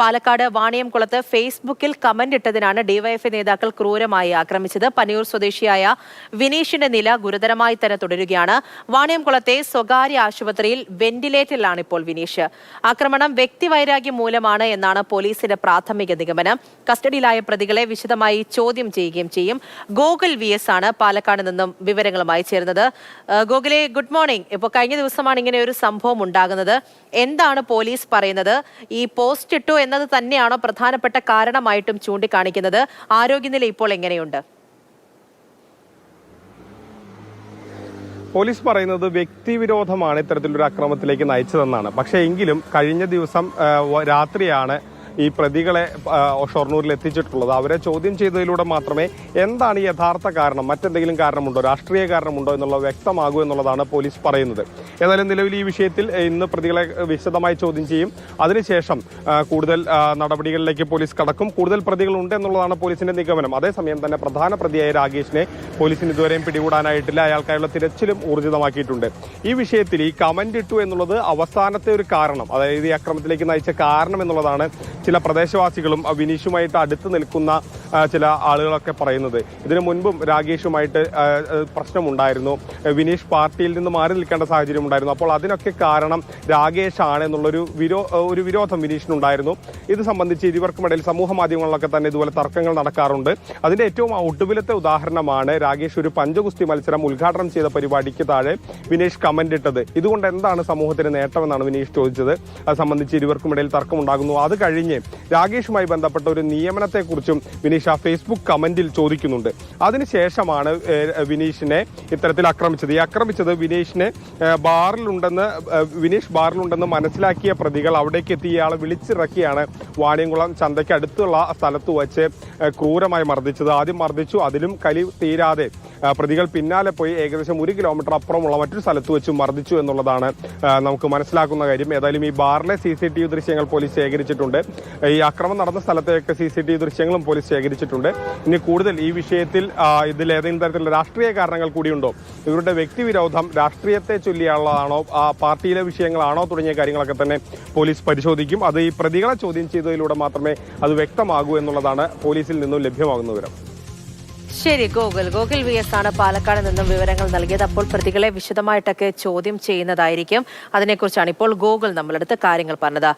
പാലക്കാട് വാണിയംകുളത്ത് ഫേസ്ബുക്കിൽ comment ഇട്ടതിനാണ് DYFI നേതാക്കൾ ക്രൂരമായി ആക്രമിച്ചത്. പനിയൂർ സ്വദേശിയായ വിനീഷിന്റെ നില ഗുരുതരമായി തന്നെ തുടരുകയാണ്. വാണിയംകുളത്തെ സ്വകാര്യ ആശുപത്രിയിൽ വെന്റിലേറ്ററിലാണ് ഇപ്പോൾ വിനീഷ്. ആക്രമണം വ്യക്തിവൈരാഗ്യം മൂലമാണ് എന്നാണ് പോലീസിന്റെ പ്രാഥമിക നിഗമനം. കസ്റ്റഡിയിലായ പ്രതികളെ വിശദമായി ചോദ്യം ചെയ്യുകയും ചെയ്യും. ഗോകുൽ വി എസ് ആണ് പാലക്കാട് നിന്നും വിവരങ്ങളുമായി ചേർന്നത് ഗോകുലെ ഗുഡ് മോർണിംഗ്. ഇപ്പൊ കഴിഞ്ഞ ദിവസമാണ് ഇങ്ങനെ ഒരു സംഭവം ഉണ്ടാകുന്നത്. എന്താണ് പോലീസ് പറയുന്നത്? ഈ പോസ്റ്റ് ഇട്ടു എന്നത് തന്നെയാണോ പ്രധാനപ്പെട്ട കാരണമായിട്ടും ചൂണ്ടിക്കാണിക്കുന്നത്? ആരോഗ്യനില ഇപ്പോൾ എങ്ങനെയുണ്ട്? പോലീസ് പറയുന്നത് വ്യക്തിവിരോധമാണ് ഇത്തരത്തിലൊരു അക്രമത്തിലേക്ക് നയിച്ചതെന്നാണ്. പക്ഷേ എങ്കിലും കഴിഞ്ഞ ദിവസം രാത്രിയാണ് ഈ പ്രതികളെ ഷൊർണൂരിൽ എത്തിച്ചിട്ടുള്ളത്. അവരെ ചോദ്യം ചെയ്തതിലൂടെ മാത്രമേ എന്താണ് യഥാർത്ഥ കാരണം? മറ്റെന്തെങ്കിലും കാരണമുണ്ടോ? രാഷ്ട്രീയ കാരണമുണ്ടോ എന്നുള്ളത് വ്യക്തമാകൂ എന്നുള്ളതാണ് പോലീസ് പറയുന്നത്. ഏതായാലും നിലവിൽ ഈ വിഷയത്തിൽ ഇന്ന് പ്രതികളെ വിശദമായി ചോദ്യം ചെയ്യും. അതിനുശേഷം കൂടുതൽ നടപടികളിലേക്ക് പോലീസ് കടക്കും. കൂടുതൽ പ്രതികളുണ്ട് എന്നുള്ളതാണ് പോലീസിന്റെ നിഗമനം. അതേസമയം തന്നെ പ്രധാന പ്രതിയായ രാകേഷിനെ പോലീസിന് ഇതുവരെയും പിടികൂടാനായിട്ടില്ല. അയാൾക്കായുള്ള തിരച്ചിലും ഊർജിതമാക്കിയിട്ടുണ്ട്. ഈ വിഷയത്തിൽ ഈ കമന്റ് ഇട്ടു എന്നുള്ളത് അവസാനത്തെ ഒരു കാരണം. അതായത് ഈ അക്രമത്തിലേക്ക് നയിച്ച കാരണം എന്നുള്ളതാണ് ചില പ്രദേശവാസികളും വിനീഷുമായിട്ട് അടുത്ത് നിൽക്കുന്ന ചില ആളുകളൊക്കെ പറയുന്നത്. ഇതിനു മുൻപും ആ, പ്രശ്നമുണ്ടായിരുന്നു. വിനീഷ് പാർട്ടിയിൽ നിന്ന് മാറി നിൽക്കേണ്ട സാഹചര്യം ഉണ്ടായിരുന്നു. അപ്പോൾ അതിനൊക്കെ കാരണം രാകേഷ് ആണ് എന്നുള്ളൊരു വിരോ ഒരു വിരോധം വിനീഷിനുണ്ടായിരുന്നു. ഇത് സംബന്ധിച്ച് ഇരുവർക്കുമിടയിൽ സമൂഹ മാധ്യമങ്ങളിലൊക്കെ തന്നെ ഇതുപോലെ തർക്കങ്ങൾ നടക്കാറുണ്ട്. അതിന്റെ ഏറ്റവും ഒടുവിലത്തെ ഉദാഹരണമാണ് രാഗേഷ് ഒരു പഞ്ചഗുസ്തി മത്സരം ഉദ്ഘാടനം ചെയ്ത പരിപാടിക്ക് താഴെ വിനീഷ് കമന്റ് ഇട്ടത്. ഇതുകൊണ്ട് എന്താണ് സമൂഹത്തിന് നേട്ടമെന്നാണ് വിനീഷ് ചോദിച്ചത്. അത് സംബന്ധിച്ച് ഇരുവർക്കുമിടയിൽ തർക്കമുണ്ടാകുന്നു. അത് കഴിഞ്ഞ് രാകേഷുമായി ബന്ധപ്പെട്ട ഒരു നിയമനത്തെക്കുറിച്ചും വിനീഷ് ആ ഫേസ്ബുക്ക് കമന്റിൽ ചോദിക്കുന്നുണ്ട്. അതിനുശേഷമാണ് വിനീഷിനെ ഇത്തരത്തിൽ ആക്രമിച്ചത്. ഈ ആക്രമിച്ചത് വിനീഷിനെ ബാറിലുണ്ടെന്ന് വിനീഷ് ബാറിലുണ്ടെന്ന് മനസ്സിലാക്കിയ പ്രതികൾ അവിടേക്ക് എത്തി. ഇയാളെ വിളിച്ചിറക്കിയാണ് വാണിയംകുളം ചന്തയ്ക്ക് അടുത്തുള്ള സ്ഥലത്ത് വച്ച് ക്രൂരമായി മർദ്ദിച്ചത്. ആദ്യം മർദ്ദിച്ചു അതിലും കലി തീരാതെ പ്രതികൾ പിന്നാലെ പോയി ഏകദേശം ഒരു കിലോമീറ്റർ അപ്പുറമുള്ള മറ്റൊരു സ്ഥലത്ത് വെച്ച് മർദ്ദിച്ചു എന്നുള്ളതാണ് നമുക്ക് മനസ്സിലാക്കുന്ന കാര്യം. ഏതായാലും ഈ ബാറിലെ സി സി ടി വി ദൃശ്യങ്ങൾ പോലീസ് ശേഖരിച്ചിട്ടുണ്ട്. ഈ അക്രമം നടന്ന സ്ഥലത്തെയൊക്കെ സി സി ടി വി ദൃശ്യങ്ങളും പോലീസ് ശേഖരിച്ചിട്ടുണ്ട്. ഇനി കൂടുതൽ ഈ വിഷയത്തിൽ ഇതിൽ ഏതെങ്കിലും തരത്തിലുള്ള രാഷ്ട്രീയ കാരണങ്ങൾ കൂടിയുണ്ടോ? ഇവരുടെ വ്യക്തിവിരോധം രാഷ്ട്രീയത്തെ ചൊല്ലിയുള്ളതാണോ ആ പാർട്ടിയിലെ വിഷയങ്ങളാണോ തുടങ്ങിയ കാര്യങ്ങളൊക്കെ തന്നെ പോലീസ് പരിശോധിക്കും. അത് ഈ പ്രതികളെ ചോദ്യം ചെയ്തതിലൂടെ മാത്രമേ അത് വ്യക്തമാകൂ എന്നുള്ളതാണ് പോലീസിൽ നിന്നും ലഭ്യമാകുന്ന വിവരം. ശരി ഗോകുൽ ഗോകുൽ വി എസ് ആണ് പാലക്കാട് നിന്നും വിവരങ്ങൾ നൽകിയത്. അപ്പോൾ പ്രതികളെ വിശദമായിട്ടൊക്കെ ചോദ്യം ചെയ്യുന്നതായിരിക്കും. അതിനെക്കുറിച്ചാണ് ഇപ്പോൾ ഗോകുൽ നമ്മളെടുത്ത് കാര്യങ്ങൾ പറഞ്ഞത്.